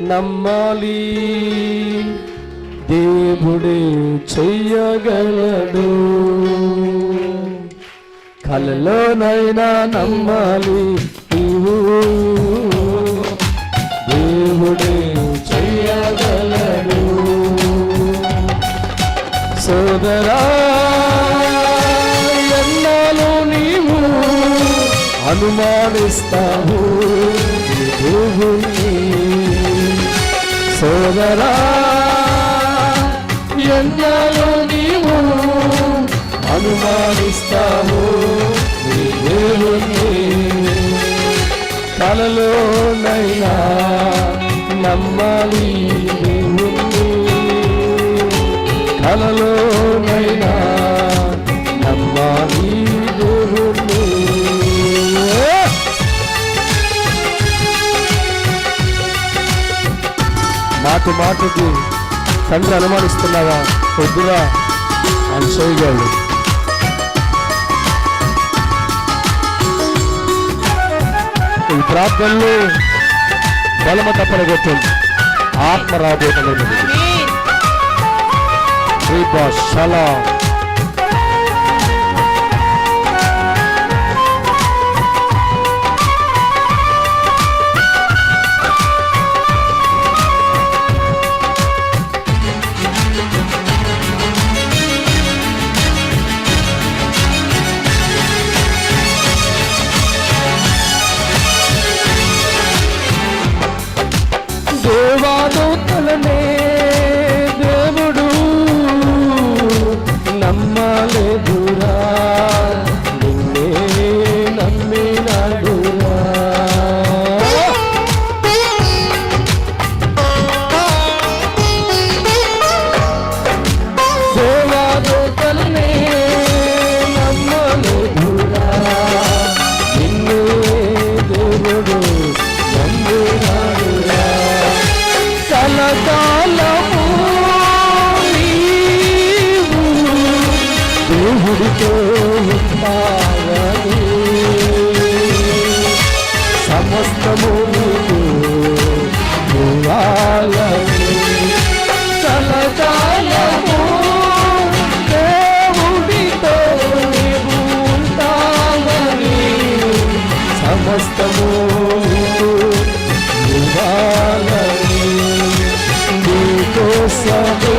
నమ్మాలి. దేవుడే చెయ్యగలడు. కలలోనైనా నమ్మాలి నీవు. దేవుడే చెయ్యగలడు. సోదరా ఎన్నాలో నీవు అనుమానిస్తావు. నీ సోదరా ఎన్నాలో నీవు అనుమానిస్తావు నమ్మాలి. మాట మాటకి తండ్రి అనుమానిస్తున్నావా? కొద్దిగా ఆయన చేయగలడు ఈ ప్రార్థనలు బలమ తప్పనగొట్టండి ఆత్మ రాబోతున్నది. రీబా షలా దేవాదూతలనే దేవుడు దేవుడితో ఉంటావని సమస్తము నీకు ఇవ్వాలని కలకాలము దేవుడితో ఉంటావని సమస్తము నీకోసమే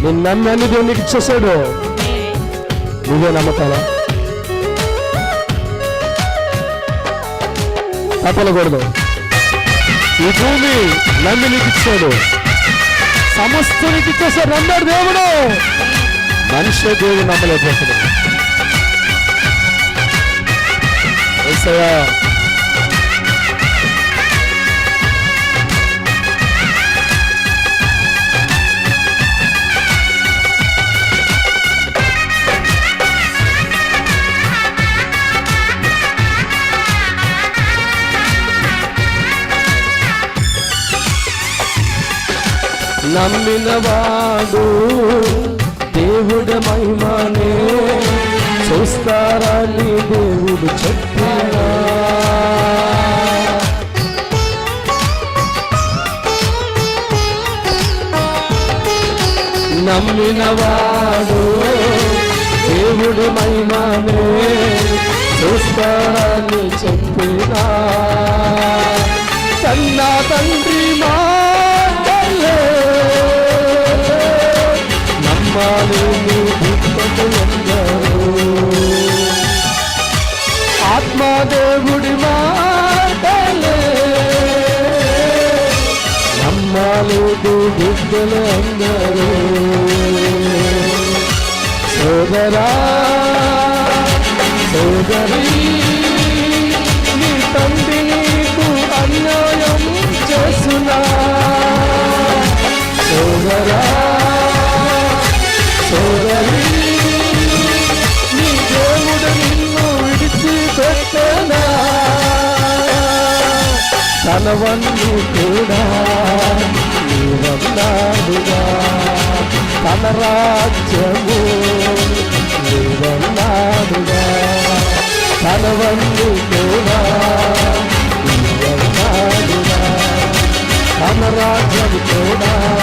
నేను నమ్మాన్ని దేవునికి ఇచ్చేసాడు. నువ్వే నమ్మకాలా? తప్పలకూడదు ఈ భూమి నమ్మి నీకు ఇచ్చాడు. సమస్త నీకు ఇచ్చేసాడు నమ్మాడు దేవుడు. మనిషి దేవుడు నమ్మలేకపోతున్నాడు. నమ్మినవాడు దేవుడ మహిమనే చూస్తారని దేవుడు చెప్పినా? నమ్మినవాడు దేవుడు మహిమనే చూస్తారని చెప్పినా? కన్నా తండ్రి మా నమ్మాలి నీ మాటలే. నమ్మాలేదు బిడ్డలు అందరూ సోదరా సోదరి నీ తండ్రి నీకు అన్యాయం చేస్తున్నా. సోదరా తనవన్నీ కూడా నీవన్నాడుగా. తన రాజ్యము నీవన్నాడుగా. తనవన్నీ కూడా నీవన్నాడుగా. తన రాజ్యం కూడా